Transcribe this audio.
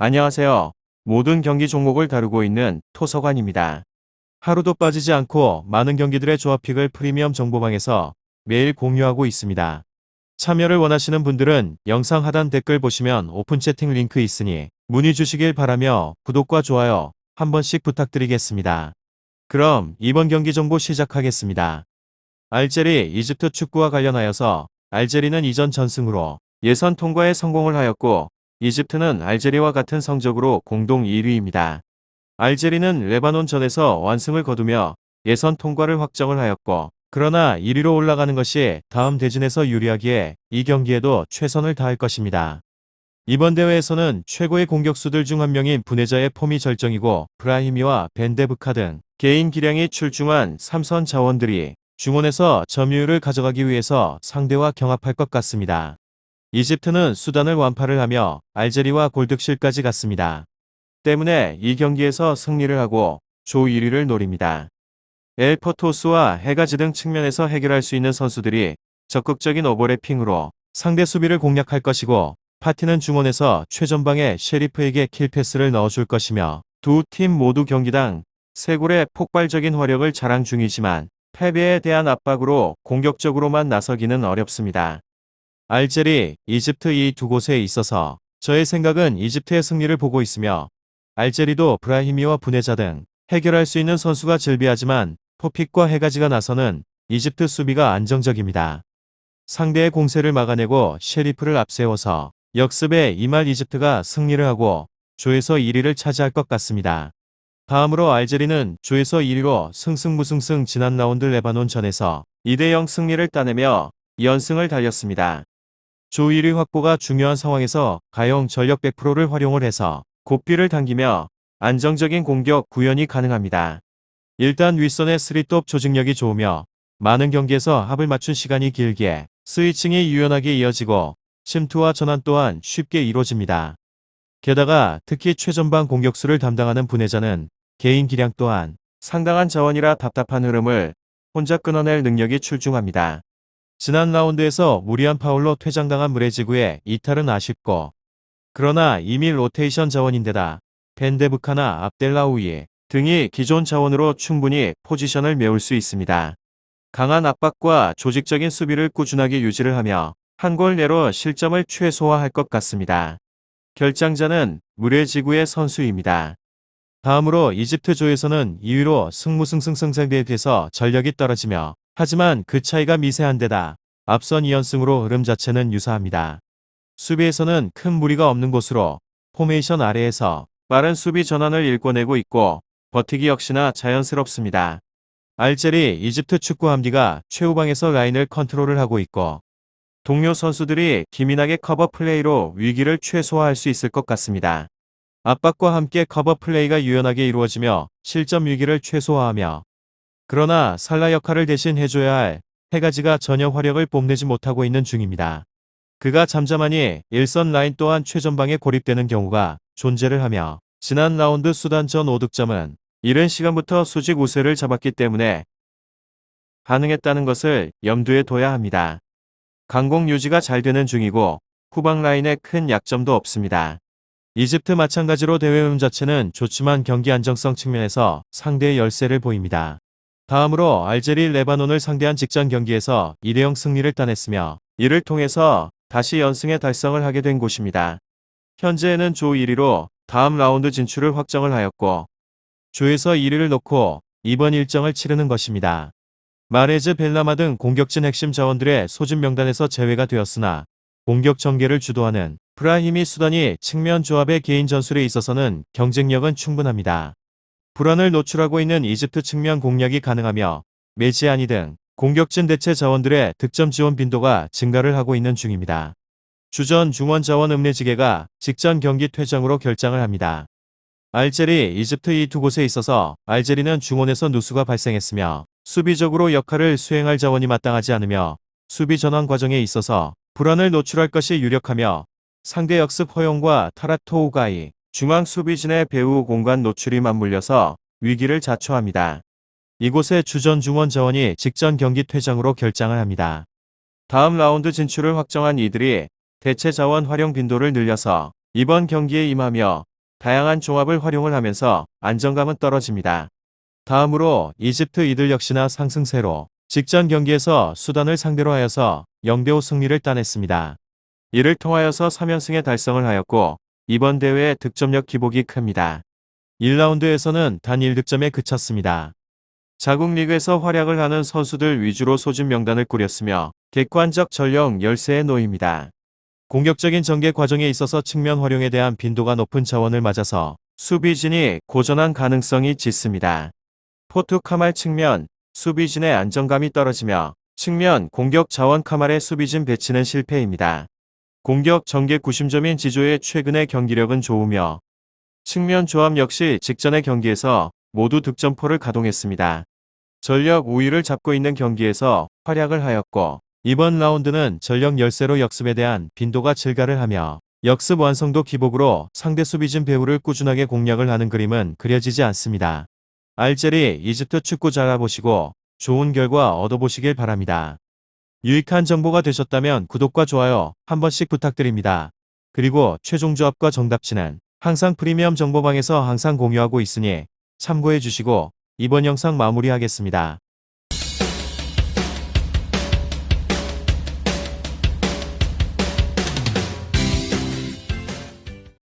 안녕하세요. 모든 경기 종목을 다루고 있는 토서관입니다. 하루도 빠지지 않고 많은 경기들의 조합픽을 프리미엄 정보방에서 매일 공유하고 있습니다. 참여를 원하시는 분들은 영상 하단 댓글 보시면 오픈 채팅 링크 있으니 문의 주시길 바라며 구독과 좋아요 한 번씩 부탁드리겠습니다. 그럼 이번 경기 정보 시작하겠습니다. 알제리 이집트 축구와 관련하여서 알제리는 이전 전승으로 예선 통과에 성공을 하였고 이집트는 알제리와 같은 성적으로 공동 1위입니다. 알제리는 레바논 전에서 완승을 거두며 예선 통과를 확정을 하였고 그러나 1위로 올라가는 것이 다음 대진에서 유리하기에 이 경기에도 최선을 다할 것입니다. 이번 대회에서는 최고의 공격수들 중 한 명인 분해자의 폼이 절정이고 브라히미와 벤데브카 등 개인 기량이 출중한 삼선 자원들이 중원에서 점유율을 가져가기 위해서 상대와 경합할 것 같습니다. 이집트는 수단을 완파를 하며 알제리와 골득실까지 갔습니다. 때문에 이 경기에서 승리를 하고 조 1위를 노립니다. 엘퍼토스와 해가지 등 측면에서 해결할 수 있는 선수들이 적극적인 오버래핑으로 상대 수비를 공략할 것이고 파티는 중원에서 최전방에 셰리프에게 킬패스를 넣어줄 것이며 두 팀 모두 경기당 3골의 폭발적인 화력을 자랑 중이지만 패배에 대한 압박으로 공격적으로만 나서기는 어렵습니다. 알제리, 이집트 이 두 곳에 있어서 저의 생각은 이집트의 승리를 보고 있으며 알제리도 브라히미와 분해자 등 해결할 수 있는 선수가 즐비하지만 포픽과 해가지가 나서는 이집트 수비가 안정적입니다. 상대의 공세를 막아내고 셰리프를 앞세워서 역습에 임할 이집트가 승리를 하고 조에서 1위를 차지할 것 같습니다. 다음으로 알제리는 조에서 1위로 승승무승승 지난 라운드 레바논전에서 2대0 승리를 따내며 2연승을 달렸습니다. 조 1위 확보가 중요한 상황에서 가용 전력 100%를 활용을 해서 고삐를 당기며 안정적인 공격 구현이 가능합니다. 일단 윗선의 스리톱 조직력이 좋으며 많은 경기에서 합을 맞춘 시간이 길기에 스위칭이 유연하게 이어지고 침투와 전환 또한 쉽게 이루어집니다. 게다가 특히 최전방 공격수를 담당하는 분해자는 개인 기량 또한 상당한 자원이라 답답한 흐름을 혼자 끊어낼 능력이 출중합니다. 지난 라운드에서 무리한 파울로 퇴장당한 무레지구의 이탈은 아쉽고 그러나 이미 로테이션 자원인데다 벤데브카나 압델라우이 등이 기존 자원으로 충분히 포지션을 메울 수 있습니다. 강한 압박과 조직적인 수비를 꾸준하게 유지를 하며 한 골 내로 실점을 최소화할 것 같습니다. 결장자는 무레지구의 선수입니다. 다음으로 이집트조에서는 2위로 승무승승승상대에 비해서 전력이 떨어지며 하지만 그 차이가 미세한 데다 앞선 2연승으로 흐름 자체는 유사합니다. 수비에서는 큰 무리가 없는 곳으로 포메이션 아래에서 빠른 수비 전환을 일궈내고 있고 버티기 역시나 자연스럽습니다. 알제리 이집트 축구 함디가 최후방에서 라인을 컨트롤을 하고 있고 동료 선수들이 기민하게 커버 플레이로 위기를 최소화할 수 있을 것 같습니다. 압박과 함께 커버 플레이가 유연하게 이루어지며 실점 위기를 최소화하며 그러나 살라 역할을 대신 해줘야 할 해가지가 전혀 화력을 뽐내지 못하고 있는 중입니다. 그가 잠잠하니 일선 라인 또한 최전방에 고립되는 경우가 존재를 하며 지난 라운드 수단 전 5득점은 이른 시간부터 수직 우세를 잡았기 때문에 가능했다는 것을 염두에 둬야 합니다. 강공 유지가 잘 되는 중이고 후방 라인에 큰 약점도 없습니다. 이집트 마찬가지로 대회 흐름 자체는 좋지만 경기 안정성 측면에서 상대의 열세를 보입니다. 다음으로 알제리 레바논을 상대한 직전 경기에서 2대0 승리를 따냈으며 이를 통해서 다시 연승에 달성을 하게 된 곳입니다. 현재는 조 1위로 다음 라운드 진출을 확정을 하였고 조에서 1위를 놓고 이번 일정을 치르는 것입니다. 마레즈 벨라마 등 공격진 핵심 자원들의 소집 명단에서 제외가 되었으나 공격 전개를 주도하는 브라힘이 수단이 측면 조합의 개인 전술에 있어서는 경쟁력은 충분합니다. 불안을 노출하고 있는 이집트 측면 공략이 가능하며 메지아니 등 공격진 대체 자원들의 득점 지원 빈도가 증가를 하고 있는 중입니다. 주전 중원 자원 읍내지계가 직전 경기 퇴장으로 결장을 합니다. 알제리, 이집트 이 두 곳에 있어서 알제리는 중원에서 누수가 발생했으며 수비적으로 역할을 수행할 자원이 마땅하지 않으며 수비 전환 과정에 있어서 불안을 노출할 것이 유력하며 상대 역습 허용과 타라토우가이 중앙 수비진의 배후 공간 노출이 맞물려서 위기를 자초합니다. 이곳의 주전 중원 자원이 직전 경기 퇴장으로 결장을 합니다. 다음 라운드 진출을 확정한 이들이 대체 자원 활용 빈도를 늘려서 이번 경기에 임하며 다양한 종합을 활용을 하면서 안정감은 떨어집니다. 다음으로 이집트 이들 역시나 상승세로 직전 경기에서 수단을 상대로 하여서 0대5 승리를 따냈습니다. 이를 통하여서 3연승에 달성을 하였고 이번 대회의 득점력 기복이 큽니다. 1라운드에서는 단 1득점에 그쳤습니다. 자국 리그에서 활약을 하는 선수들 위주로 소집 명단을 꾸렸으며 객관적 전력 열세에 놓입니다. 공격적인 전개 과정에 있어서 측면 활용에 대한 빈도가 높은 자원을 맞아서 수비진이 고전한 가능성이 짙습니다. 포트 카말 측면 수비진의 안정감이 떨어지며 측면 공격 자원 카말의 수비진 배치는 실패입니다. 공격 전개 구심점인 지조의 최근의 경기력은 좋으며 측면 조합 역시 직전의 경기에서 모두 득점포를 가동했습니다. 전력 우위를 잡고 있는 경기에서 활약을 하였고 이번 라운드는 전력 열세로 역습에 대한 빈도가 증가를 하며 역습 완성도 기복으로 상대 수비진 배우를 꾸준하게 공략을 하는 그림은 그려지지 않습니다. 알제리 이집트 축구 잘 알아보시고 좋은 결과 얻어보시길 바랍니다. 유익한 정보가 되셨다면 구독과 좋아요 한 번씩 부탁드립니다. 그리고 최종 조합과 정답치는 항상 프리미엄 정보방에서 항상 공유하고 있으니 참고해 주시고 이번 영상 마무리하겠습니다.